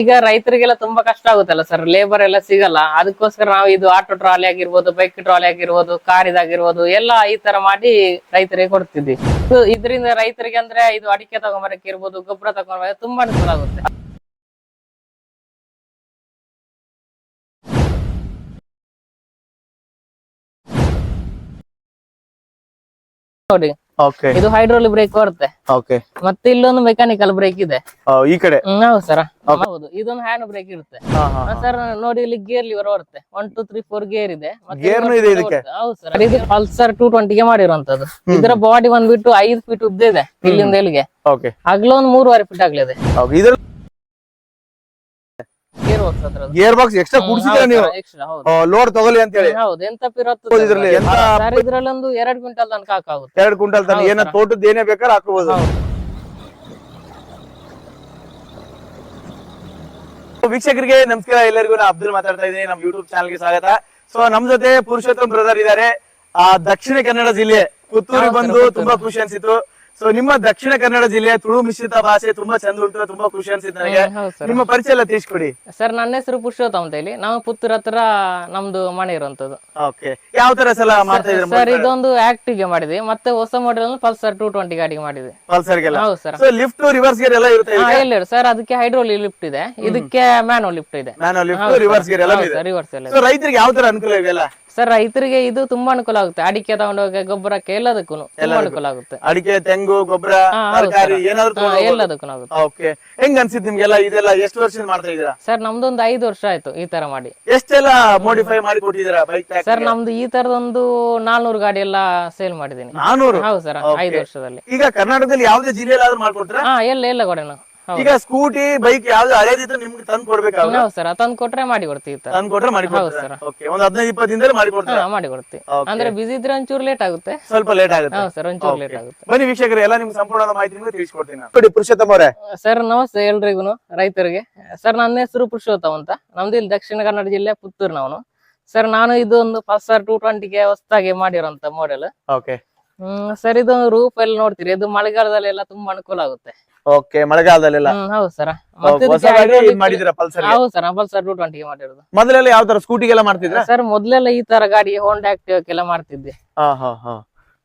ಈಗ ರೈತರಿಗೆಲ್ಲ ತುಂಬಾ ಕಷ್ಟ ಆಗುತ್ತಲ್ಲ ಸರ್ ಲೇಬರ್ ಎಲ್ಲ ಸಿಗಲ್ಲ. ಅದಕ್ಕೋಸ್ಕರ ನಾವು ಇದು ಆಟೋ ಟ್ರಾಲಿ ಆಗಿರ್ಬೋದು ಬೈಕ್ ಟ್ರಾಲಿ ಆಗಿರ್ಬೋದು ಕಾರ್ ಇದಾಗಿರ್ಬೋದು, ಎಲ್ಲ ಈ ತರ ಮಾಡಿ ರೈತರಿಗೆ ಕೊಡ್ತಿದ್ವಿ. ಇದು- ಇದರಿಂದ ರೈತರಿಗೆ ಅಂದ್ರೆ ಇದು ಅಡಿಕೆ ತಗೊಂಬರಕ್ಕೆ ಇರ್ಬೋದು, ಗೊಬ್ಬರ ತಗೊಂಡ್ಬರಕ್ಕೆ ತುಂಬಾ ಅನುಕೂಲ ಆಗುತ್ತೆ. ನೋಡಿ. ಇದು ಹೈಡ್ರೋಲಿಕ್ ಬ್ರೇಕ್ ಬರುತ್ತೆ. ಓಕೆ ಮತ್ತೆ ಇಲ್ಲೊಂದು ಮೆಕ್ಯಾನಿಕಲ್ ಬ್ರೇಕ್ ಇದೆ. ಈ ಕಡೆ? ಹೌದು ಸರ್ ಹೌದು. ಇದೊಂದು ಹ್ಯಾಂಡ್ ಬ್ರೇಕ್ ಇರುತ್ತೆ. ಸರ್ ನೋಡಿ ಇಲ್ಲಿ ಗೇರ್ ಲಿವರ್ ಬರುತ್ತೆ. One two three four gear ಇದೆ? ಹೌದು ಸರ್ ಇದು ಪಲ್ಸರ್ ಟೂ ಟ್ವೆಂಟಿಗೆ ಮಾಡಿರುವಂತದ್ದು. ಇದರ ಬಾಡಿ ಬಂದ್ಬಿಟ್ಟು ಐದು ಫೀಟ್ ಉದ್ದ ಇದೆ ಇಲ್ಲಿಂದ ಇಲ್ಲಿಗೆ. ಓಕೆ ಅಗ್ಲ ಒಂದು ಮೂರುವರೆ ಫೀಟ್ ಆಗ್ಲಿದೆ. ಗೇರ್ ಬಾಕ್ಸ್ ಎಕ್ಸ್ಟ್ರಾ ಕುಡಿಸಿದ್ರೆ ನೀವು. ಲೋಡ್ ತಗೊಳ್ಳಿ ಅಂತ ಹೇಳಿ. ಹೌದು ಎಂತ ಇದ್ರಲ್ಲಿ ಸರ್? ಇದ್ರಲ್ಲಿ ಒಂದು ಎರಡು ಕ್ವಿಂಟಲ್ ತನಕ ಹಾಕಾಗುತ್ತೆ. ಎರಡ್ ಕ್ವಿಂಟಲ್ ತನಕ ಏನ. ತೋಟದ ಏನೇ ಬೇಕಾದ್ರೆ ಹಾಕೋಬಹುದು ಹೌದು. ವೀಕ್ಷಕರಿಗೆ ನಮಸ್ಕಾರ. ಎಲ್ಲರಿಗೂ ನಾ ಅಬ್ದುಲ್ ಮಾತಾಡ್ತಾ ಇದ್ದೀನಿ. ನಮ್ಮ ಯೂಟ್ಯೂಬ್ ಚಾನಲ್ಗೆ ಸ್ವಾಗತ. ಸೊ ನಮ್ ಜೊತೆ ಪುರುಷೋತ್ತಮ್ ಬ್ರದರ್ ಇದ್ದಾರೆ. ಆ ದಕ್ಷಿಣ ಕನ್ನಡ ಜಿಲ್ಲೆ ಪುತ್ತೂರಿಗೆ ಬಂದು ತುಂಬಾ ಖುಷಿ ಅನ್ಸಿತ್ತು. ಸೊ ನಿಮ್ಮ ದಕ್ಷಿಣ ಕನ್ನಡ ಜಿಲ್ಲೆಯ ತುಳು ಮಿಶ್ರಿತ ಭಾಷೆ ತುಂಬಾ ಚಂದ ಉಂಟು ತುಂಬಾ ಖುಷಿ ಅನ್ಸಿತ್ತು ನನಗೆ. ಹೌದು ಸರ್. ನಿಮ್ಮ ಪರಿಚಯ ಎಲ್ಲ ತಿಳಿಸ್ಕೊಡಿ. ಸರ್ ನನ್ನ ಹೆಸರು ಪುರುಷೋತ್ತಮ್ ಅಂತ ಹೇಳಿ. ನಾವು ಪುತ್ತೂರ್ ಹತ್ರ ನಮ್ದು ಮನೆ ಇರುವಂತದ್ದು ಓಕೆ ಯಾವ ತರ ಸಲ ಮಾಡ್ತಾ ಸರ್ ಇದೊಂದು ಆಕ್ಟಿವ್ಗೆ ಮಾಡಿದ್ವಿ. ಮತ್ತೆ ಹೊಸ ಮಾಡೆಲ್ ಪಲ್ಸರ್ ಟೂ ಟ್ವೆಂಟಿ ಗಾಡಿಗೆ ಮಾಡಿದ್ವಿ. ಪಲ್ಸರ್ಗೆಲ್ಲ ಹೌದು ಸರ್. ಸೊ ಲಿಫ್ಟ್ ರಿವರ್ಸ್ ಗೇರ್ ಎಲ್ಲ ಇರುತ್ತೆ ಹಾ ಇಲ್ಲ ಸರ್ ಅದಕ್ಕೆ ಹೈಡ್ರೋಲಿ ಲಿಫ್ಟ್ ಇದೆ. ಇದಕ್ಕೆ ಮ್ಯಾನೋ ಲಿಫ್ಟ್ ಇದೆ. ನಾನು ಲಿಫ್ಟ್ ರಿವರ್ಸ್ ಗೇರ್ ಎಲ್ಲ ಇದೆ. ರಿವರ್ಸ್ ಎಲ್ಲ ಸೊ ರೈತರಿಗೆ ಯಾವ ತರ ಅನುಕೂಲ ಇವೆಲ್ಲ? ಸರ್ ರೈತರಿಗೆ ಇದು ತುಂಬಾ ಅನುಕೂಲ ಆಗುತ್ತೆ. ಅಡಿಕೆ ತಗೊಂಡೋಗಿ ಗೊಬ್ಬರಕ್ಕೆ ಎಲ್ಲದಕ್ಕೂ ತುಂಬಾ ಅನುಕೂಲ ಆಗುತ್ತೆ. ಅಡಿಕೆ ತೆಂಗು ಗೊಬ್ಬರ ಹಾ, ಹೌದು ತರಕಾರಿ sir. ಏನಾದ್ರು ಹಾ, ಎಲ್ಲದಕ್ಕೂ ಆಗುತ್ತೆ. ಓಕೆ. ಹೆಂಗ್ ಅನ್ಸಿತ್ ನಿಮ್ಗೆಲ್ಲ ಇದೆಲ್ಲ ಎಷ್ಟು ವರ್ಷದಿಂದ ಮಾಡ್ತಾ ಇದೀರಾ ಸರ್ ನಮ್ದೊಂದು ಐದು ವರ್ಷ ಆಯ್ತು ಈ ತರ ಮಾಡಿ. ಎಷ್ಟೆಲ್ಲ ಮೋಡಿಫೈ ಮಾಡಿ ಕೊಟ್ಟಿದ್ದೀರಾ ಬೈಕ್ ಸರ್ ನಮ್ದು ಈ ತರದೊಂದು ನಾಲ್ನೂರು ಗಾಡಿ ಎಲ್ಲ ಸೇಲ್ ಮಾಡಿದೀನಿ ನಾನೂರು ಹೌದು ಸರ್. ಐದು ವರ್ಷದಲ್ಲಿ. ಈಗ ಕರ್ನಾಟಕದಲ್ಲಿ ಯಾವ್ದೇ ಜಿಲ್ಲೆಯಲ್ಲಾದ್ರೂ ಮಾಡ್ಕೊಡ್ತೀರಾ? ಹಾ ಎಲ್ಲ ಎಲ್ಲ ಕೊಡೋಣ ಈಗ ಸ್ಕೂಟಿ ಬೈಕ್ ಯಾವ್ದು ಹಳೇದಿದ್ರೆ ನಿಮ್ಗೆ ತಂದು ಕೊಡ್ಬೇಕಾಗ ಹೌದು ಸರ್ ತಂದು ಕೊಟ್ರೆ ಮಾಡಿ ಕೊಡ್ತೀವಿ ತರ ತಂದು ಕೊಟ್ರೆ ಮಾಡಿ sir. ಓಕೆ ಒಂದ್ ಹದಿನೈದು ಇಪ್ಪತ್ತು ದಿನದಲ್ಲಿ ಮಾಡಿ ಕೊಡ್ತೀವಿ ಮಾಡಿ ಕೊಡ್ತೀವಿ. ಅಂದ್ರೆ ಬಿಸಿ ಇದ್ರೆ ಒಂಚೂರು ಲೇಟ್ ಆಗುತ್ತೆ. ಸ್ವಲ್ಪ ಲೇಟ್ ಆಗುತ್ತೆ. ಹೌದು ಸರ್ ಒಂಚೂರು ಲೇಟ್ ಆಗುತ್ತೆ. ಬನ್ನಿ ವೀಕ್ಷಕರು ಎಲ್ಲ ನಿಮ್ಗೆ ಸಂಪೂರ್ಣ ಮಾಹಿತಿ ನಿಮ್ಗೆ ತಿಳಿಸ್ಕೊಡ್ತೀನಿ. ನೋಡಿ ಪುರುಷೋತ್ತಮ ಅವರೇ. ಸರ್ ನಮಸ್ತೆ ಎಲ್ರಿಗೂ ರೈತರಿಗೆ. ಸರ್ ನನ್ನ ಹೆಸರು ಪುರುಷೋತ್ತಮ ಅಂತ. ನಮ್ದು ಇಲ್ಲಿ ದಕ್ಷಿಣ ಕನ್ನಡ ಜಿಲ್ಲೆ ಪುತ್ತೂರಿನವನು. ಸರ್ ನಾನು ಇದು ಒಂದು ಪಲ್ಸರ್ ಟೂ ಟ್ವೆಂಟಿಗೆ ಹೊಸದಾಗಿ ಮಾಡಿರೋಂತ ಮಾಡೆಲ್ ಓಕೆ ಹ್ಮ್ ಸರ್ ಇದು ರೂಫ್ ಎಲ್ಲ ನೋಡ್ತೀರಿ. ಇದು ಮಳೆಗಾಲದಲ್ಲೆಲ್ಲ ತುಂಬಾ ಅನುಕೂಲ ಆಗುತ್ತೆ. ಓಕೆ ಮಳೆಗಾಲದಲ್ಲೆಲ್ಲ? ಹ್ಮ್ ಹೌದು ಸರ್. ಇದ್ ಮಾಡಿದಿರಾ ಪಲ್ಸರ್ ಹೌದು ಸರ್ ಪಲ್ಸರ್ ಟೂ ಟ್ವೆಂಟಿಗೆ ಮಾಡಿರೋದು. ಮೊದಲೆಲ್ಲ ಯಾವ ತರ ಸ್ಕೂಟಿಗೆಲ್ಲ ಮಾಡ್ತಿದ್ರ? ಸರ್ ಮೊದ್ಲೆಲ್ಲ ಈ ತರ ಗಾಡಿ ಹೋಂಡಾ ಆಕ್ಟಿವ್ ಎಲ್ಲ ಮಾಡ್ತಿದ್ದೆ.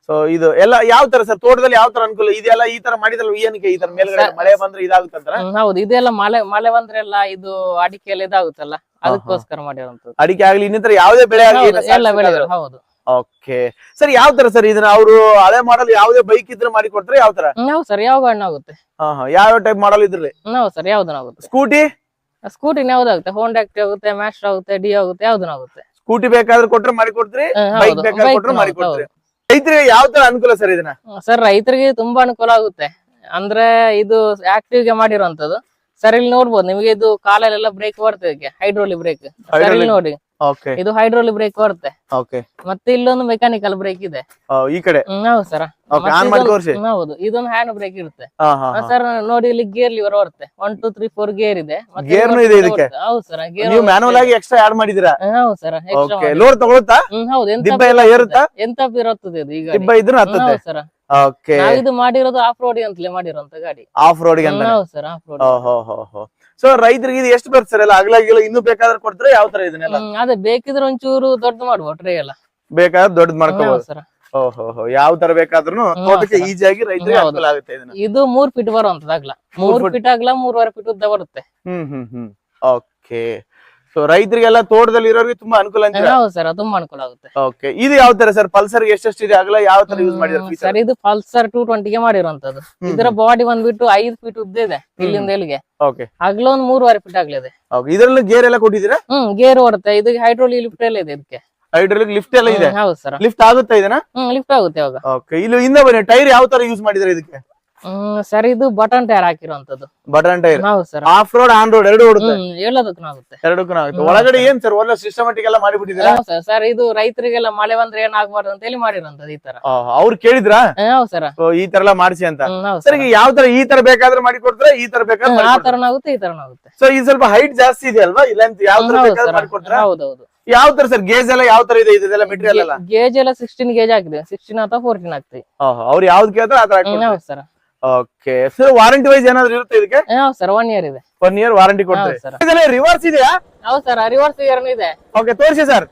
ಸೊ ಇದು ಎಲ್ಲ ಯಾವ ತರ ಸರ್ ತೋಟದಲ್ಲಿ ಯಾವ ತರ ಅನುಕೂಲ ಇದೆಲ್ಲ ಈ ತರ ಮಾಡಿದ್ರಲ್ಲ ಏನಕ್ಕೆ ಈ ತರ ಮೇಲ್ಗಡೆ Sir- ಮಳೆ ಬಂದ್ರೆ ಇದಾಗುತ್ತಂದ್ರ ಹ್ಮ್, ಹೌದು. ಇದೆಲ್ಲ ಮಳೆ ಮಳೆ ಬಂದ್ರೆಲ್ಲ ಇದು ಅಡಿಕೆ ಎಲ್ಲ ಇದಾಗುತ್ತಲ್ಲ ಅದಕ್ಕೋಸ್ಕರ ಮಾಡಿರೋಂಥದ್ದು. ಅಡಿಕೆ ಆಗ್ಲಿ ಇನ್ನಿತರ ಯಾವ್ದೇ ಬೆಳೆ ಆಗಲಿ ಹೌದು, ಎಲ್ಲ ಹೌದು. ಓಕೆ ಸರ್ ಯಾವ ತರ ಸರ್ ಇದನ್ನ ಅವರು ಹಳೆ ಮಾಡಲ್ ಯಾವ್ದೇ ಬೈಕ್ ಇದ್ರೆ ಮಾಡಿ ಕೊಡ್ತಾರೆ ಯಾವ ತರ? ನಾವು ಸರ್ ಯಾವ ಗಾಡಿ ಆಗುತ್ತೆ? ಹಾ ಹಾ. ಯಾವ ಟೈಪ್ ಮಾಡಲ್ ಇದ್ರಲ್ಲಿ? ನಾವು ಸರ್ ಯಾವ್ದನ ಆಗುತ್ತೆ? ಸ್ಕೂಟಿ ಸ್ಕೂಟಿ ಯಾವ್ದಾಗುತ್ತೆ ಹೋಂಡಾ ಆಕ್ಟಿವ್ ಆಗುತ್ತೆ? ಮ್ಯಾಸ್ಟರ್ ಆಗುತ್ತೆ ಡಿ ಆಗುತ್ತೆ ಯಾವ್ದನ ಆಗುತ್ತೆ ಸ್ಕೂಟಿ ಬೇಕಾದ್ರೆ ಕೊಟ್ರೆ ಮಾಡಿ ಕೊಡ್ತೀರಿ ಬೈಕ್. ಬೇಕಾದ್ರೆ ಕೊಟ್ರೆ ಮಾಡಿ ಕೊಡ್ತೀರಿ. ರೈತರಿಗೆ ಯಾವ ತರ ಅನುಕೂಲ ಸರ್ ಇದನ್ನ? ಸರ್ ರೈತರಿಗೆ ತುಂಬಾ ಅನುಕೂಲ ಆಗುತ್ತೆ. ಅಂದ್ರೆ ಇದು ಆಕ್ಟಿವ್ಗೆ ಮಾಡಿರುವಂತದ್ದು ಸರ್ ಇಲ್ಲಿ ನೋಡ್ಬೋದು ನಿಮಗೆ ಇದು ಕಾಲಲ್ಲೆಲ್ಲ ಬ್ರೇಕ್ ಬರ್ತದೆ ಹೈಡ್ರೋಲಿಕ್ ಬ್ರೇಕ್ ನೋಡಿ. ಇದು ಹೈಡ್ರೋಲಿಕ್ ಬ್ರೇಕ್ ಬರುತ್ತೆ. ಮತ್ತೆ ಇಲ್ಲೊಂದು ಮೆಕ್ಯಾನಿಕಲ್ ಬ್ರೇಕ್ ಇದೆ. ಈ ಕಡೆ? ಹೌದು ಸರ್ ಹೌದು. ಇದೊಂದು ಹ್ಯಾಂಡ್ ಬ್ರೇಕ್ ಇರುತ್ತೆ. ಸರ್ ನೋಡಿ ಇಲ್ಲಿ ಗೇರ್ ಲಿವರ್ ಬರುತ್ತೆ. One two three four gear ಇದೆ. reverse ಇದೆ ಇದಕ್ಕೆ? ಹೌದು ಸರ್ ಗೇರ್ ನೀವು ಮ್ಯಾನುವಲ್ ಆಗಿ ಎಕ್ಸ್ಟ್ರಾ ಆಡ್ ಮಾಡಿದಿರಾ ಹೌದು ಸರ್ ಓಕೆ ಲೋಡ್ ತಗೊಳ್ಳುತ್ತಾ? ಹೌದು. ಎಂತ ದಿಬ್ಬ ಎಲ್ಲ ಏರುತ್ತಾ? ಎಂತ ಇರುತ್ತದೆ ಇದು ಈಗ ದಿಬ್ಬ ಇದ್ರು ಹತ್ತುತ್ತೆ? ಸರ್ ಓಕೆ ಇದು ಮಾಡಿರೋದು ಆಫ್ ರೋಡ್ ಅಂತಲೇ ಮಾಡಿರೋಂತ ಗಾಡಿ. ಆಫ್ ರೋಡ್ಗೆ ಅಂತ ಹೌದು ಸರ್ ಆಫ್ ರೋಡ್ ಓಹೋ ಹೋ ಹೋ. ಸೊ ರೈತರಿಗೆ ಇದು ಎಷ್ಟು ಬರ್ತಾರೆ ಆಗ್ಲಾಗಿಲ್ಲ ಇನ್ನು ಅಗಲಾಗಿಲ್ಲ ಇನ್ನು ಬೇಕಾದ್ರೆ ಕೊಡ್ತಾರೆ? ಯಾವ ತರ ಇದನ್ನೆಲ್ಲ? ಅದೇ ಬೇಕಿದ್ರೆ ಒಂಚೂರು ದೊಡ್ಡ ಮಾಡುವ ಟ್ರೇ ಎಲ್ಲ. ಬೇಕಾದ್ರೆ ದೊಡ್ಡದ್ ಮಾಡ್ಕೋಬಹುದು ಸರ್ ಓಹೋ ಯಾವ ತರ ಬೇಕಾದ್ರೂ ತೋಟಕ್ಕೆ ಈಜಿಯಾಗಿ ರೈತರಿಗೆ. ಅನುಕೂಲ ಆಗುತ್ತೆ ಇದನ್ನ. ಇದು ಮೂರ್ ಫೀಟ್ ಬರುವಂತದ್ದು ಆಗ್ಲ ಮೂರ್. ಫೀಟ್ ಆಗ್ಲ ಮೂರುವರೆ ಫೀಟ್ ಉದ್ದ ಬರುತ್ತೆ. ಹ್ಮ್ ಹ್ಮ್ ಹ್ಮ್. ಓಕೆ ಸೊ ರೈತರಿಗೆಲ್ಲ ತೋಟದಲ್ಲಿ ಇರೋರಿಗೆ ತುಂಬಾ ಅನುಕೂಲ ಅಂತ ಹೌದು ಸರ್ ತುಂಬಾ ಅನುಕೂಲ ಆಗುತ್ತೆ. ಓಕೆ ಇದು ಯಾವ ತರ ಸರ್? ಪಲ್ಸರ್ ಎಷ್ಟು ಇದೆ? ಆಗಲ್ಲ ಯಾವ ತರ ಯೂಸ್ ಮಾಡಿದ್ರೆ ಸರ್ ಇದು ಪಲ್ಸರ್ ಟೂ ಟ್ವೆಂಟಿಗೆ ಮಾಡಿರುವಂತದ್ದು ಇದರ ಬಾಡಿ ಬಂದ್ಬಿಟ್ಟು ಐದು ಫೀಟ್ ಉದ್ದ ಇದೆ ಇಲ್ಲಿಂದ ಎಲ್ಲಿಗೆ ಓಕೆ ಅಗ್ಲ ಒಂದ್ ಮೂರುವರೆ ಫೀಟ್ ಆಗ್ಲಿದೆ. ಇದ್ರಲ್ಲಿ ಇದರಲ್ಲಿ ಗೇರ್ ಎಲ್ಲ ಕೊಟ್ಟಿದ್ದೀರಾ? ಹ್ಮ್ ಗೇರ್ ಓಡುತ್ತೆ. ಇದು ಹೈಡ್ರೋಲಿ ಲಿಫ್ಟ್ ಎಲ್ಲ ಇದೆ ಇದಕ್ಕೆ. ಹೈಡ್ರೋಲಿಕ್ ಲಿಫ್ಟ್ ಎಲ್ಲ ಇದೆ? ಹೌದು ಸರ್. ಲಿಫ್ಟ್ ಆಗುತ್ತೆ ಇದನ್ನ? ಹ್ಮ್ ಲಿಫ್ಟ್ ಆಗುತ್ತೆ ಓಕೆ ಇಲ್ಲಿ ಹಿಂದೆ ಬನ್ನಿ. ಟೈರ್ ಯಾವ ತರ ಯೂಸ್ ಮಾಡಿದ್ರೆ ಇದಕ್ಕೆ? ಹ್ಮ್ ಸರ್ ಇದು ಬಟನ್ ಟೈರ್ ಹಾಕಿರುವಂತದ್ದು. Button tyre? ಹೌದು sir. Off road on road ಎರಡು ಓಡುತ್ತೆ? ಹ್ಮ್ ಎರಡಕ್ಕೂ ಆಗುತ್ತೆ. ಒಳಗಡೆ ಏನ್ ಸರ್ ಒಳ್ಳೆ ಸಿಸ್ಟಮೆಟಿಕ್ ಎಲ್ಲ ಮಾಡಿಬಿಟ್ಟಿದ್ದೀರಾ? ಸರ್ ಸರ್ ಇದು ರೈತರಿಗೆಲ್ಲ ಮಳೆ ಬಂದ್ರೆ ಏನಾಗ್ಬಾರ್ದು ಅಂತ ಹೇಳಿ ಮಾಡಿರಂತದ್ದು ಈ ತರ. ಅವ್ರು ಕೇಳಿದ್ರಾ? ಹೌದು ಸರ್. ಈ ತರ ಎಲ್ಲ ಮಾಡಿಸಿ ಅಂತ. Sir sir. ಯಾವ ತರ ಈ ತರ ಬೇಕಾದ್ರೆ ಮಾಡಿ ಕೊಡ್ತಾರೆ ಈ ತರ ಬೇಕಾದ್ರೆ ಆ ತರನ ಆಗುತ್ತೆ ಈ ತರನಾಗುತ್ತೆ ಸೊ ಈ ಸ್ವಲ್ಪ ಹೈಟ್ ಜಾಸ್ತಿ ಇದೆ ಅಲ್ವಾ? ಇಲ್ಲ ಅಂತ ಯಾವ ತರ ಬೇಕಾದ್ರೆ ಸರ್. ಮಾಡಿ ಕೊಡ್ತಾರೆ? ಹೌದೌದು ಯಾವ ತರ ಸರ್ ಗೇಜ್ ಎಲ್ಲ ಯಾವ ತರ ಇದೆ ಇದೆಲ್ಲ ಮೆಟೀರಿಯಲ್ ಎಲ್ಲ? ಗೇಜ್ ಎಲ್ಲ ಸಿಕ್ಸ್ಟೀನ್ ಗೇಜ್ ಆಗಿದೆ. ಸಿಕ್ಸ್ಟೀನ್ ಅಥವಾ ಫೋರ್ಟೀನ್ ಆಗ್ತದೆ ಅವ್ರು ಯಾವ್ದು ಕೇಳ್ತಾರೆ ಆ ತರ sir. Okay sir warranty wise ಏನಾದ್ರು ಇರುತ್ತೆ ಇದಕ್ಕೆ? ಸರ್ ಒನ್ ಇಯರ್ ಇದೆ. ಒನ್ ಇಯರ್ ವಾರಂಟಿ ಕೊಡ್ತಾರೆ ರಿವರ್ಸ್ ಇದೆಯಾ? ಹೌದು ಸರ್ ರಿವರ್ಸ್ ಇಯರ್ ಇದೆ. ಓಕೆ ತೋರಿಸಿ ಸರ್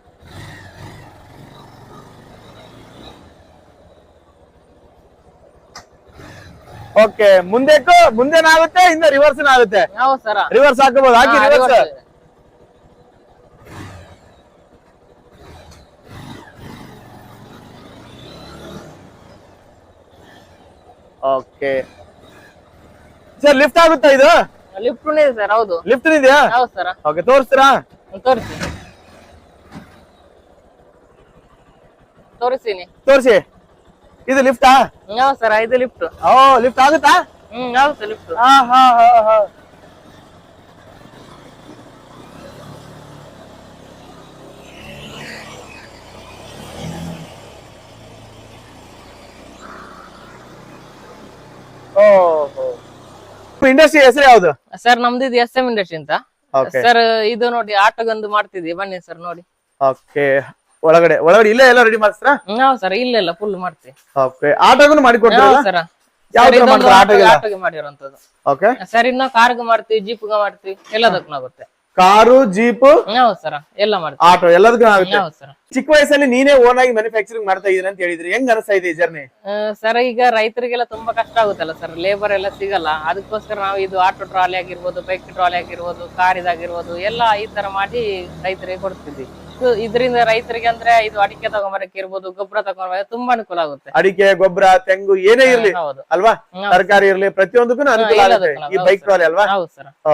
ಓಕೆ ಮುಂದೆಕ್ಕೂ ಮುಂದೆನಾಗುತ್ತೆ ಹಿಂದೆ ರಿವರ್ಸ್ ಆಗುತ್ತೆ. ರಿವರ್ಸ್ ಹಾಕಬಹುದು ಹಾಕಿ ರಿವರ್ಸ್ ಓಕೆ. ಸರ್ ಲಿಫ್ಟ್ ಆಗುತ್ತಾ ಇದು? ಲಿಫ್ಟ್ ಇದೆ ಸರ್ ಹೌದು. ಲಿಫ್ಟ್ ಇದೆಯಾ? ಹೌದು ಸರ್. ಓಕೆ ತೋರಿಸ್ತೀರಾ? ತೋರಿಸಿ. ತೋರಿಸ್ತೀನಿ. ತೋರಿಸಿ. ಇದು ಲಿಫ್ಟಾ ಹೌದು ಸರ್ ಇದು ಲಿಫ್ಟ್ ಓ ಲಿಫ್ಟ್ ಆಗುತ್ತಾ? ಹ್ಮ್ ಹೌದು ಲಿಫ್ಟ್ ಹಾ ಹಾ ಹಾ ಹಾ. ಇಂಡಸ್ಟ್ರಿ ಹೆಸರು ಯಾವ್ದು? ಸರ್ ನಮ್ದು ಇದು ಎಸ್ ಎಂ ಇಂಡಸ್ಟ್ರಿ ಅಂತ ಸರ್ ಇದು ನೋಡಿ ಆಟೋಗಂದು ಮಾಡ್ತಿದ್ವಿ. ಬನ್ನಿ ಸರ್ ನೋಡಿ. ಓಕೆ ಒಳಗಡೆ ಒಳಗಡೆ ಇಲ್ಲೇ ಎಲ್ಲ ರೆಡಿ ಮಾಡ್ತೀರಾ ಹೌದು ಸರ್ ಇಲ್ಲ ಫುಲ್ ಮಾಡ್ತೀವಿ. ಓಕೆ ಆಟೋಗೂ ಮಾಡಿ ಕೊಡ್ತೀರಾ ಸರ್. ಯಾವ ಓಕೆ ಸರ್ ಇನ್ನ ಕಾರ್ಗೆ ಮಾಡ್ತೀವಿ ಜೀಪ್ಗೆ ಮಾಡ್ತೀವಿ ಎಲ್ಲದಕ್ಕೂ ಆಗುತ್ತೆ ಕಾರು ಜೀಪ್ ಹೌದು ಸರ್. ಎಲ್ಲ ಮಾಡ್ತೀವಿ. ಆಟೋ ಎಲ್ಲದಕ್ಕೂ ಆಗುತ್ತೆ ಹೌದು ಸರ್. ಚಿಕ್ಕ ವಯಸ್ಸಲ್ಲಿ ನೀನೇ ಓನ್ ಆಗಿ ಮ್ಯಾನುಫ್ಯಾಕ್ಚರಿಂಗ್ ಮಾಡ್ತಾ ಇದೀನಿ ಅಂತ ಹೇಳಿದ್ರಿ. ಹೆಂಗ್ ಅನಿಸ್ತಾ ಇದೆ ಈ ಜರ್ನಿ ಸರ್ ಈಗ ರೈತರಿಗೆಲ್ಲ ತುಂಬಾ ಕಷ್ಟ ಆಗುತ್ತಲ್ಲ ಸರ್? ಲೇಬರ್ ಎಲ್ಲ ಸಿಗಲ್ಲ. ಅದಕ್ಕೋಸ್ಕರ ನಾವು ಇದು ಆಟೋ ಟ್ರಾಲಿ ಆಗಿರ್ಬೋದು ಬೈಕ್ ಟ್ರಾಲಿ ಆಗಿರ್ಬೋದು ಕಾರ್ ಇದಾಗಿರ್ಬೋದು ಎಲ್ಲ ಈ ತರ ಮಾಡಿ ರೈತರಿಗೆ ಕೊಡ್ತಿದ್ವಿ. ಇದು- ಇದರಿಂದ ರೈತರಿಗೆ ಅಂದ್ರೆ ಇದು ಅಡಿಕೆ ತಗೊಂಬರಕ್ಕೆ ಇರ್ಬೋದು ಗೊಬ್ಬರ ತಗೊಂಡ್ಬರ ತುಂಬಾ ಅನುಕೂಲ ಆಗುತ್ತೆ. ಅಡಿಕೆ ಗೊಬ್ಬರ ತೆಂಗು ಏನೇ ಇರ್ಲಿ ಹೌದು. ಅಲ್ವಾ? ತರಕಾರಿ ಇರ್ಲಿ ಪ್ರತಿಯೊಂದಕ್ಕೂ ಅನುಕೂಲ ಆಗುತ್ತೆ. ಈ ಬೈಕ್ ಟ್ರಾಲಿ ಅಲ್ವಾ? ಹೌದು ಸರ್.